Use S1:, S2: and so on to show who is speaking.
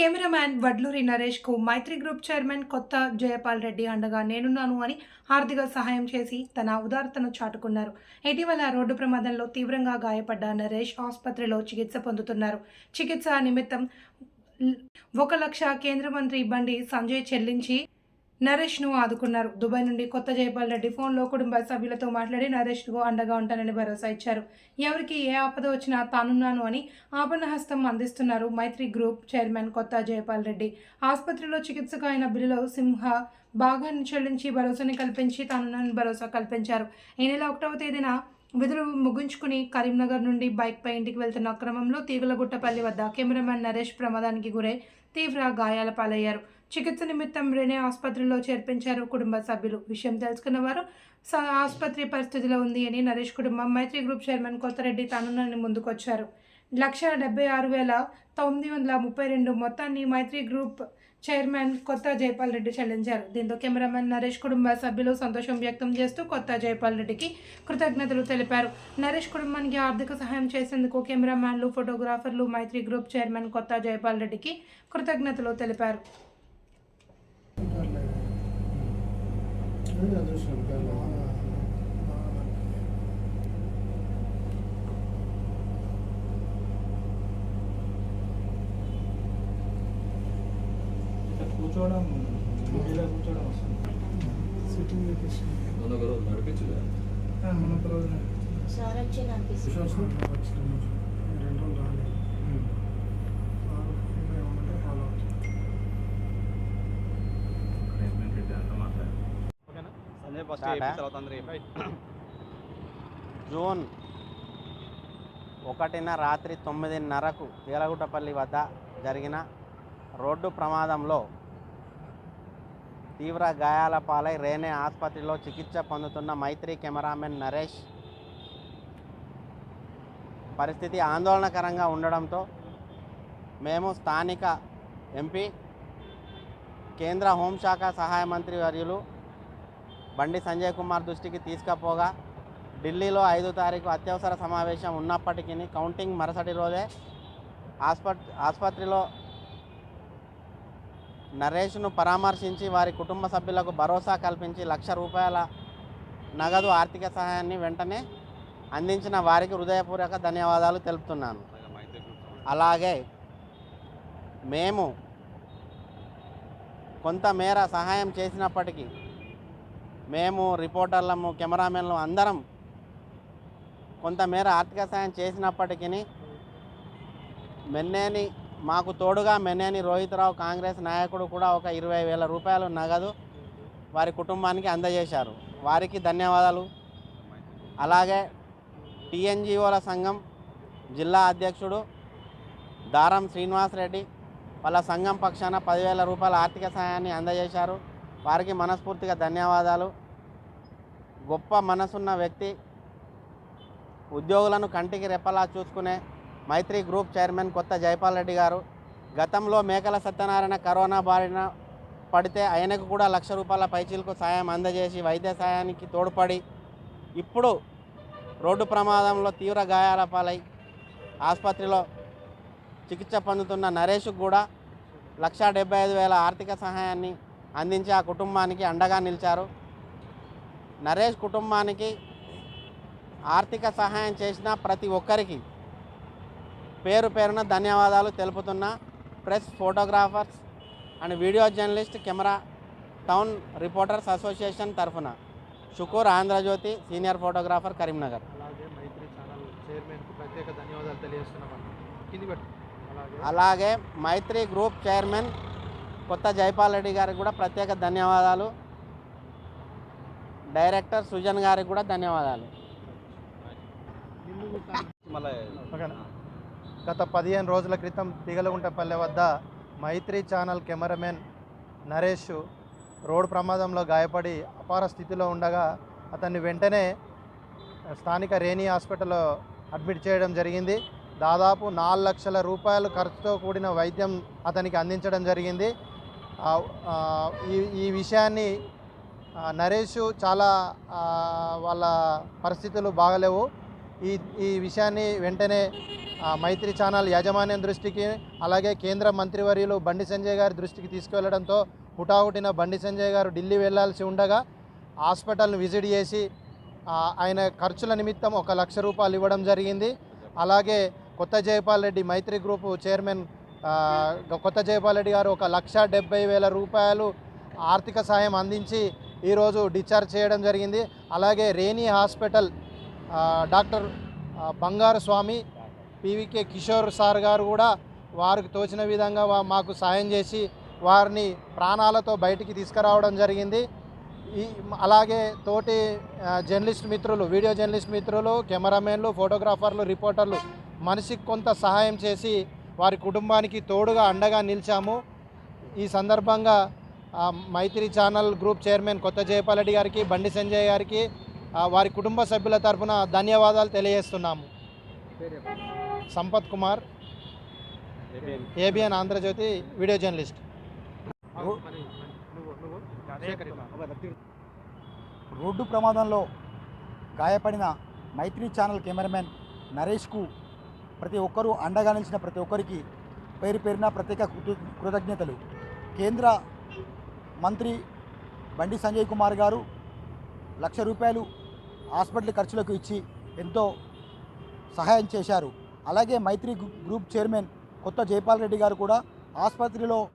S1: Cameraman Vadluri నరేష్కు Maitri group chairman Kotha Jayapal Reddy అండగా నేనున్నాను అని ఆర్థిక సహాయం చేసి తన ఉదారతను చాటుకున్నారు. ఇటీవల రోడ్డు ప్రమాదంలో తీవ్రంగా గాయపడ్డ నరేష్ ఆసుపత్రిలో చికిత్స పొందుతున్నారు. చికిత్స నిమిత్తం ఒక లక్ష కేంద్ర మంత్రి బండి సంజయ్ చెల్లించి నరేష్ను ఆదుకున్నారు. దుబాయ్ నుండి కొత్త జయపాల్ రెడ్డి ఫోన్లో కుటుంబ సభ్యులతో మాట్లాడి నరేష్కు అండగా ఉంటానని భరోసా ఇచ్చారు. ఎవరికి ఏ ఆపద వచ్చినా తానున్నాను అని ఆపణహస్తం అందిస్తున్నారు మైత్రి గ్రూప్ చైర్మన్ కొత్త జయపాల్ రెడ్డి. ఆసుపత్రిలో చికిత్సకు అయిన బిల్లులో సింహ బాగా చెల్లించి భరోసాని కల్పించి తానున్నాను భరోసా కల్పించారు. ఈ నెల ఒకటవ తేదీన విధులు ముగించుకుని కరీంనగర్ నుండి బైక్పై ఇంటికి వెళ్తున్న క్రమంలో తీగలగుట్టపల్లి వద్ద కెమెరామెన్ నరేష్ ప్రమాదానికి గురై తీవ్ర గాయాల పాలయ్యారు. చికిత్స నిమిత్తం రెనే ఆసుపత్రిలో చేర్పించారు కుటుంబ సభ్యులు. విషయం తెలుసుకున్న వారు స- ఆసుపత్రి పరిస్థితిలో ఉంది అని నరేష్ కుటుంబం మైత్రి గ్రూప్ చైర్మన్ కొత్తరెడ్డి తానునని ముందుకొచ్చారు. లక్ష డెబ్బై ఆరు వేల తొమ్మిది వందల ముప్పై రెండు మొత్తాన్ని మైత్రి గ్రూప్ చైర్మన్ కొత్త జైపాల్ రెడ్డి చెల్లించారు. దీంతో కెమెరామెన్ నరేష్ కుటుంబ సభ్యులు సంతోషం వ్యక్తం చేస్తూ కొత్త జైపాల్ రెడ్డికి కృతజ్ఞతలు తెలిపారు. నరేష్ కుటుంబానికి ఆర్థిక సహాయం చేసేందుకు కెమెరామ్యాన్లు ఫోటోగ్రాఫర్లు మైత్రి గ్రూప్ చైర్మన్ కొత్త జైపాల్ రెడ్డికి కృతజ్ఞతలు తెలిపారు.
S2: కూర్చోవడం కూర్చోవడం వస్తుంది
S3: సిట్టింగ్
S4: ఒక రోజు నడిపించలే.
S3: మన రోజు
S5: కనిపిస్తుంది
S3: రెండు రోజులు రాలేదు.
S2: సంజయ్ ఫస్ట్ తర్వాత అందరూ.
S6: జూన్ ఒకటిన రాత్రి తొమ్మిదిన్నరకు తీలగుట్టపల్లి వద్ద జరిగిన రోడ్డు ప్రమాదంలో తీవ్ర గాయాల పాలై రేనే ఆసుపత్రిలో చికిత్స పొందుతున్న మైత్రి కెమెరామెన్ నరేష్. పరిస్థితి ఆందోళనకరంగా ఉండడంతో మేము స్థానిక ఎంపీ కేంద్ర హోంశాఖ సహాయ మంత్రి వర్యులు బండి సంజయ్ కుమార్ దృష్టికి తీసుకపోగా ఢిల్లీలో ఐదో తారీఖు అత్యవసర సమావేశం ఉన్నప్పటికీ కౌంటింగ్ మరుసటి రోజే ఆసుపత్రిలో నరేష్ను పరామర్శించి వారి కుటుంబ సభ్యులకు భరోసా కల్పించి లక్ష రూపాయల నగదు ఆర్థిక సహాయాన్ని వెంటనే అందించిన వారికి హృదయపూర్వక ధన్యవాదాలు తెలుపుతున్నాను.
S2: అలాగే
S6: మేము కొంతమేర సహాయం చేసినప్పటికీ మేము రిపోర్టర్లము కెమెరామెన్లు అందరం కొంతమేర ఆర్థిక సాయం చేసినప్పటికీ మెన్నేని మాకు తోడుగా మెన్నేని రోహిత్రావు కాంగ్రెస్ నాయకుడు కూడా ఒక ఇరవై వేల రూపాయలు నగదు వారి కుటుంబానికి అందజేశారు. వారికి ధన్యవాదాలు. అలాగే టీఎన్జిఓల సంఘం జిల్లా అధ్యక్షుడు దారం శ్రీనివాస్ రెడ్డి వాళ్ళ సంఘం పక్షాన పదివేల రూపాయల ఆర్థిక సహాయాన్ని అందజేశారు. వారికి మనస్ఫూర్తిగా ధన్యవాదాలు. గొప్ప మనసున్న వ్యక్తి ఉద్యోగులను కంటికి రెప్పలా చూసుకునే మైత్రి గ్రూప్ చైర్మన్ కొత్త జైపాల్ రెడ్డి గారు గతంలో మేకల సత్యనారాయణ కరోనా బారిన పడితే ఆయనకు కూడా లక్ష రూపాయల పైచీలకు సాయం అందజేసి వైద్య సాయానికి తోడ్పడి ఇప్పుడు రోడ్డు ప్రమాదంలో తీవ్ర గాయాల పాలై ఆసుపత్రిలో చికిత్స పొందుతున్న నరేష్కు కూడా లక్షా డెబ్బై ఐదు వేల ఆర్థిక సహాయాన్ని అందించి ఆ కుటుంబానికి అండగా నిలిచారు. నరేష్ కుటుంబానికి ఆర్థిక సహాయం చేసిన ప్రతి ఒక్కరికి పేరు పేరున ధన్యవాదాలు తెలుపుతున్న. Press photographers and video journalist camera town reporters association తరఫున షుకూర్ ఆంధ్రజ్యోతి సీనియర్ ఫోటోగ్రాఫర్ కరీంనగర్.
S7: అలాగే మైత్రి ఛానల్ చైర్మన్కు ప్రత్యేక ధన్యవాదాలు తెలియజేస్తున్నాం కింది పెట్టు. అలాగే
S6: అలాగే మైత్రి గ్రూప్ చైర్మన్ కొత్త జైపాల్ రెడ్డి గారికి కూడా ప్రత్యేక ధన్యవాదాలు. డైరెక్టర్ సుజన్ గారికి కూడా ధన్యవాదాలు.
S7: గత పదిహేను రోజుల క్రితం తీగలగుంటపల్లె వద్ద Maitri channel cameramen Naresh road ప్రమాదంలో గాయపడి అపార స్థితిలో ఉండగా అతన్ని వెంటనే స్థానిక రేణి హాస్పిటల్లో అడ్మిట్ చేయడం జరిగింది. దాదాపు నాలుగు లక్షల రూపాయలు ఖర్చుతో కూడిన వైద్యం అతనికి అందించడం జరిగింది. ఈ ఈ విషయాన్ని నరేష్ చాలా వాళ్ళ పరిస్థితులు బాగలేవు. ఈ ఈ విషయాన్ని వెంటనే మైత్రి ఛానల్ యాజమాన్యం దృష్టికి అలాగే కేంద్ర మంత్రివర్యులు బండి సంజయ్ గారి దృష్టికి తీసుకువెళ్ళడంతో హుటాహుటిన బండి సంజయ్ గారు ఢిల్లీ వెళ్ళాల్సి ఉండగా హాస్పిటల్ని విజిట్ చేసి ఆయన ఖర్చుల నిమిత్తం ఒక లక్ష రూపాయలు ఇవ్వడం జరిగింది. అలాగే కొత్త జయపాల్ రెడ్డి మైత్రి గ్రూపు చైర్మన్ కొత్త జయపాల్ రెడ్డి గారు ఒక లక్ష డెబ్బై వేల రూపాయలు ఆర్థిక సాయం అందించి ఈరోజు డిశ్చార్జ్ చేయడం జరిగింది. అలాగే రేణి హాస్పిటల్ డాక్టర్ బంగారు స్వామి పీవీకే కిషోర్ సార్ గారు కూడా వారికి తోచిన విధంగా మాకు సాయం చేసి వారిని ప్రాణాలతో బయటికి తీసుకురావడం జరిగింది. ఈ అలాగే తోటి జర్నలిస్ట్ మిత్రులు వీడియో జర్నలిస్ట్ మిత్రులు కెమెరామెన్లు ఫోటోగ్రాఫర్లు రిపోర్టర్లు మనిషికి కొంత సహాయం చేసి వారి కుటుంబానికి తోడుగా అండగా నిలిచాము. ఈ సందర్భంగా మైత్రి channel group chairman Kotha Jaipal గారికి బండి సంజయ్ గారికి వారి కుటుంబ సభ్యుల తరఫున ధన్యవాదాలు తెలియజేస్తున్నాము. Sampath Kumar
S2: ABN
S7: Andhra Jyothi video journalist.
S4: Road ప్రమాదంలో గాయపడిన మైత్రి ఛానల్ కెమెరామెన్ నరేష్కు ప్రతి ఒక్కరూ అండగా నిలిచిన ప్రతి ఒక్కరికి పేరు పేరున ప్రత్యేక కృత కృతజ్ఞతలు. కేంద్ర మంత్రి బండి సంజయ్ కుమార్ గారు లక్ష రూపాయలు హాస్పిటల్ ఖర్చులకు ఇచ్చి ఎంతో సహాయం చేశారు. అలాగే మైత్రి గ్రూప్ చైర్మన్ కొత్త జైపాల్ రెడ్డి గారు కూడా ఆసుపత్రిలో